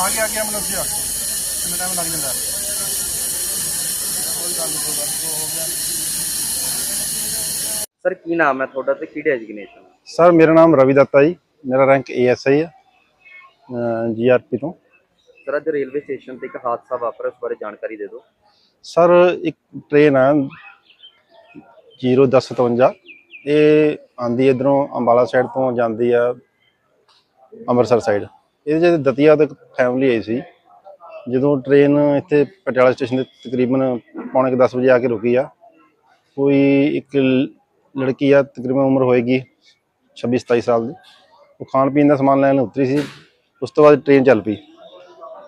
ਆ ਗਿਆ ਆ ਸੀ ਆ। ਕਿੰਨਾ ਟਾਈਮ ਲੱਗ ਜਾਂਦਾ? ਕੋਈ ਗੱਲ ਨਹੀਂ ਕੋਈ ਹੋ ਗਿਆ। ਸਰ ਕੀ ਨਾਮ ਹੈ ਤੁਹਾਡਾ ਤੇ ਕੀ ਡੈਜ਼ਿਗਨੇਸ਼ਨ ਸਰ ਮੇਰਾ ਨਾਮ ਰਵੀ ਦੱਤਾ ਜੀ। ਮੇਰਾ ਰੈਂਕ ਏਐਸਆਈ ਹੈ ਜੀਆਰਪੀ ਤੋਂ। ਸਰ ਅੱਜ ਰੇਲਵੇ ਸਟੇਸ਼ਨ ਤੇ ਇੱਕ ਹਾਦਸਾ ਵਾਪਰਿਆ ਉਸ ਬਾਰੇ ਜਾਣਕਾਰੀ ਦੇ ਦਿਓ। ਸਰ ਇੱਕ ਟ੍ਰੇਨ ਹੈ 01057 ਇਹ ਆਂਦੀ ਇਧਰੋਂ ਅੰਬਾਲਾ ਸਾਈਡ ਤੋਂ ਜਾਂਦੀ ਆ ਅੰਮ੍ਰਿਤਸਰ ਸਾਈਡ ਇਹਦੇ ਜਿਹੜੇ ਦਤੀਆ ਤੋਂ ਫੈਮਿਲੀ ਆਈ ਸੀ। ਜਦੋਂ ਟ੍ਰੇਨ ਇੱਥੇ ਪਟਿਆਲਾ ਸਟੇਸ਼ਨ ਦੇ ਤਕਰੀਬਨ ਪੌਣੇ 10 ਵਜੇ ਆ ਕੇ ਰੁਕੀ ਆ। ਕੋਈ ਇੱਕ ਲ- ਲੜਕੀ ਆ, ਤਕਰੀਬਨ ਉਮਰ ਹੋਏਗੀ 26 27 ਸਾਲ ਦੀ। ਉਹ ਖਾਣ ਪੀਣ ਦਾ ਸਮਾਨ ਲੈਣ ਉਤਰੀ ਸੀ। ਉਸ ਤੋਂ ਬਾਅਦ ਟ੍ਰੇਨ ਚੱਲ ਪਈ।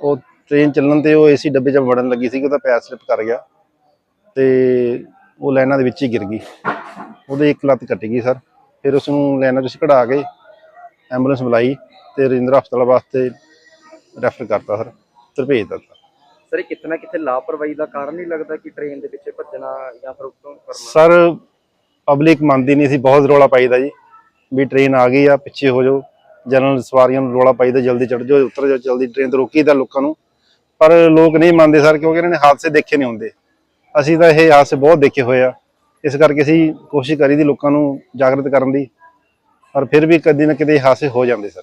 ਉਹ ਟ੍ਰੇਨ ਚੱਲਣ ਤੇ ਉਹ ਏਸੀ ਡੱਬੇ 'ਚ ਵੜਨ ਲੱਗੀ ਸੀ ਉਹਦਾ ਪੈਰ ਸਲਿਪ ਕਰ ਗਿਆ ਤੇ ਉਹ ਲਾਈਨਾਂ ਦੇ ਵਿੱਚ ਹੀ ਗਿਰ ਗਈ। ਉਹਦੇ ਇੱਕ ਲੱਤ ਕੱਟ ਗਈ ਸਰ। ਫਿਰ ਉਸ ਨੂੰ ਲਾਈਨਾਂ 'ਚ ਕਢਾ ਕੇ ਐਂਬੂਲੈਂਸ ਬੁਲਾਈ ਤੇ ਰਜਿੰਦਰ ਹਸਪਤਾਲ ਵਾਸਤੇ ਰੈਫਰ ਕਰਤਾ ਸਰ ਤੇ ਭੇਜ ਦਿੱਤਾ। ਸਰ ਇਹ ਕਿਤਨਾ ਕਿਤੇ ਲਾਪਰਵਾਹੀ ਦਾ ਕਾਰਨ ਨਹੀਂ ਲੱਗਦਾ ਕਿ ਟ੍ਰੇਨ ਦੇ ਪਿੱਛੇ ਭੱਜਣਾ ਜਾਂ ਫਿਰ ਉੱਤੋਂ ਕਰਨਾ ਸਰ ਪਬਲਿਕ ਮੰਨਦੀ ਨਹੀਂ ਸੀ ਬਹੁਤ ਰੌਲਾ ਪਾਈਦਾ ਜੀ ਵੀ ਟ੍ਰੇਨ ਆ ਗਈ ਆ ਪਿੱਛੇ ਹੋ ਜਾਓ ਜਨਰਲ ਸਵਾਰੀਆਂ ਨੂੰ ਰੌਲਾ ਪਾਈਦਾ ਜਲਦੀ ਚੜ੍ਹ ਜਾਓ ਉਤਰ ਜਾਓ ਜਲਦੀ ਟ੍ਰੇਨ ਤੋਂ ਰੋਕੀਦਾ ਲੋਕਾਂ ਨੂੰ। ਪਰ ਲੋਕ ਨਹੀਂ ਮੰਨਦੇ ਸਰ ਕਿਉਂਕਿ ਇਹਨਾਂ ਨੇ ਹਾਦਸੇ ਦੇਖੇ ਨਹੀਂ ਹੁੰਦੇ। ਅਸੀਂ ਤਾਂ ਇਹ ਹਾਦਸੇ ਬਹੁਤ ਦੇਖੇ ਹੋਏ ਆ। ਇਸ ਕਰਕੇ ਅਸੀਂ ਕੋਸ਼ਿਸ਼ ਕਰੀ ਦੀ ਲੋਕਾਂ ਨੂੰ ਜਾਗਰਤ ਕਰਨ ਦੀ। ਪਰ ਫਿਰ ਵੀ ਕਦੀ ਨਾ ਕਦੇ ਹਾਸੇ ਹੋ ਜਾਂਦੇ ਸਰ।